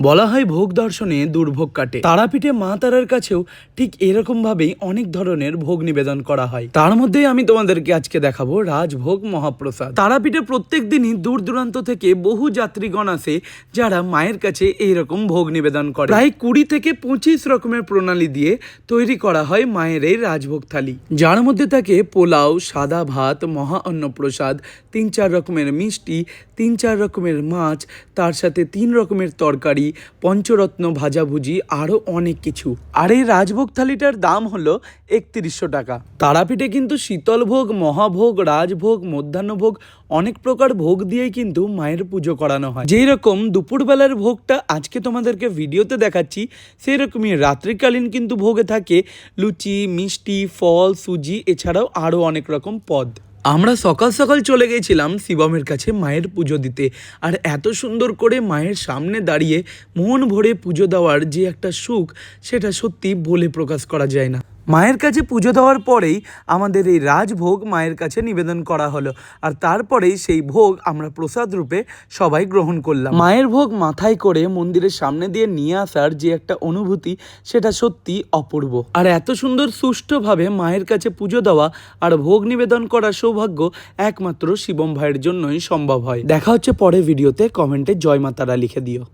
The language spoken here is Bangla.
বলা হয় ভোগ দর্শনে দুর্ভোগ কাটে। তারাপীঠে মা তারার কাছেও ঠিক এরকম ভাবেই অনেক ধরনের ভোগ নিবেদন করা হয়। তার মধ্যেই আমি তোমাদেরকে আজকে দেখাবো রাজভোগ মহাপ্রসাদ। তারাপীঠে প্রত্যেক দিনই দূর দূরান্ত থেকে বহু যাত্রীগণ আসে যারা মায়ের কাছে এইরকম ভোগ নিবেদন করে। প্রায় কুড়ি থেকে পঁচিশ রকমের প্রণালী দিয়ে তৈরি করা হয় মায়ের এই রাজভোগ থালি। যার মধ্যে থাকে পোলাও, সাদা ভাত, মহা অন্নপ্রসাদ, তিন চার রকমের মিষ্টি, তিন চার রকমের মাছ, তার সাথে তিন রকমের তরকারি পঞ্চরত্ন ভাজাভুজি আরও অনেক কিছু। আর এই রাজভোগ থালিটার দাম হলো একত্রিশশো টাকা। তারাপীঠে কিন্তু শীতলভোগ, মহাভোগ, রাজভোগ, মধ্যাহ্নভোগ অনেক প্রকার ভোগ দিয়েই কিন্তু মায়ের পুজো করানো হয়। যেই রকম দুপুরবেলার ভোগটা আজকে তোমাদেরকে ভিডিওতে দেখাচ্ছি, সেই রকমই রাত্রিকালীন কিন্তু ভোগে থাকে লুচি, মিষ্টি, ফল, সুজি, এছাড়াও আরও অনেক রকম পদ। আমরা সকাল সকাল চলে গেছিলাম শিবমের কাছে মায়ের পুজো দিতে। আর এত সুন্দর করে মায়ের সামনে দাঁড়িয়ে মন ভরে পুজো দেওয়ার যে একটা সুখ, সেটা সত্যি বলে প্রকাশ করা যায় না। মায়ের কাছে পুজো দেওয়ার পরেই আমাদের এই রাজভোগ মায়ের কাছে নিবেদন করা হলো। আর তারপরেই সেই ভোগ আমরা প্রসাদ রূপে সবাই গ্রহণ করলাম। মায়ের ভোগ মাথায় করে মন্দিরের সামনে দিয়ে নিয়ে আসার যে একটা অনুভূতি, সেটা সত্যি অপূর্ব। আর এত সুন্দর সুষ্ঠুভাবে মায়ের কাছে পুজো দেওয়া আর ভোগ নিবেদন করার সৌভাগ্য একমাত্র শিবম ভাইয়ের জন্যই সম্ভব হয়। দেখা হচ্ছে পরে ভিডিওতে, কমেন্টে জয় মাতারা লিখে দিও।